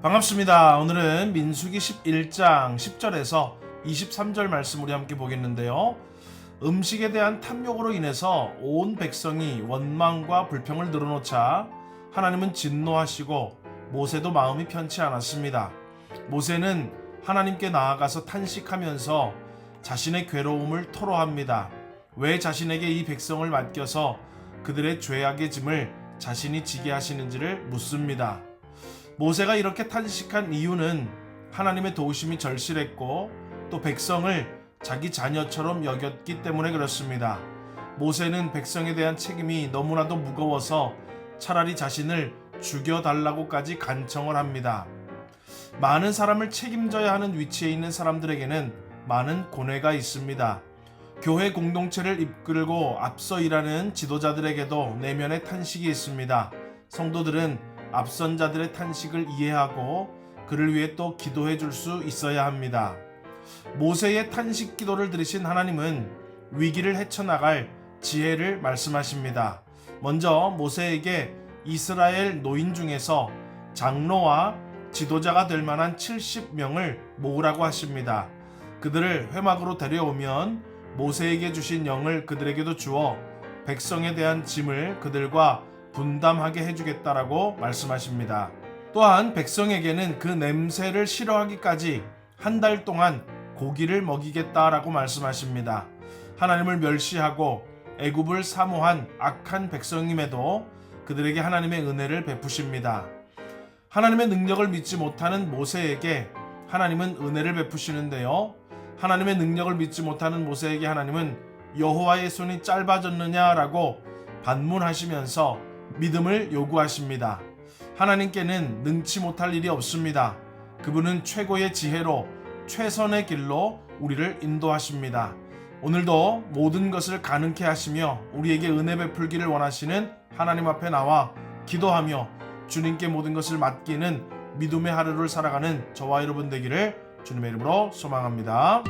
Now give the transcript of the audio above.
반갑습니다. 오늘은 민수기 11장 10절에서 23절 말씀 우리 함께 보겠는데요. 음식에 대한 탐욕으로 인해서 온 백성이 원망과 불평을 늘어놓자 하나님은 진노하시고 모세도 마음이 편치 않았습니다. 모세는 하나님께 나아가서 탄식하면서 자신의 괴로움을 토로합니다. 왜 자신에게 이 백성을 맡겨서 그들의 죄악의 짐을 자신이 지게 하시는지를 묻습니다. 모세가 이렇게 탄식한 이유는 하나님의 도우심이 절실했고 또 백성을 자기 자녀처럼 여겼기 때문에 그렇습니다. 모세는 백성에 대한 책임이 너무나도 무거워서 차라리 자신을 죽여달라고까지 간청을 합니다. 많은 사람을 책임져야 하는 위치에 있는 사람들에게는 많은 고뇌가 있습니다. 교회 공동체를 이끌고 앞서 일하는 지도자들에게도 내면의 탄식이 있습니다. 성도들은 앞선 자들의 탄식을 이해하고 그를 위해 또 기도해 줄 수 있어야 합니다. 모세의 탄식 기도를 들으신 하나님은 위기를 헤쳐나갈 지혜를 말씀하십니다. 먼저 모세에게 이스라엘 노인 중에서 장로와 지도자가 될 만한 70명을 모으라고 하십니다. 그들을 회막으로 데려오면 모세에게 주신 영을 그들에게도 주어 백성에 대한 짐을 그들과 분담하게 해주겠다라고 말씀하십니다. 또한 백성에게는 그 냄새를 싫어하기까지 한 달 동안 고기를 먹이겠다라고 말씀하십니다. 하나님을 멸시하고 애굽을 사모한 악한 백성임에도 그들에게 하나님의 은혜를 베푸십니다. 하나님의 능력을 믿지 못하는 모세에게 하나님은 은혜를 베푸시는데요. 하나님의 능력을 믿지 못하는 모세에게 하나님은 여호와의 손이 짧아졌느냐라고 반문하시면서 믿음을 요구하십니다. 하나님께는 능치 못할 일이 없습니다. 그분은 최고의 지혜로 최선의 길로 우리를 인도하십니다. 오늘도 모든 것을 가능케 하시며 우리에게 은혜 베풀기를 원하시는 하나님 앞에 나와 기도하며 주님께 모든 것을 맡기는 믿음의 하루를 살아가는 저와 여러분 되기를 주님의 이름으로 소망합니다.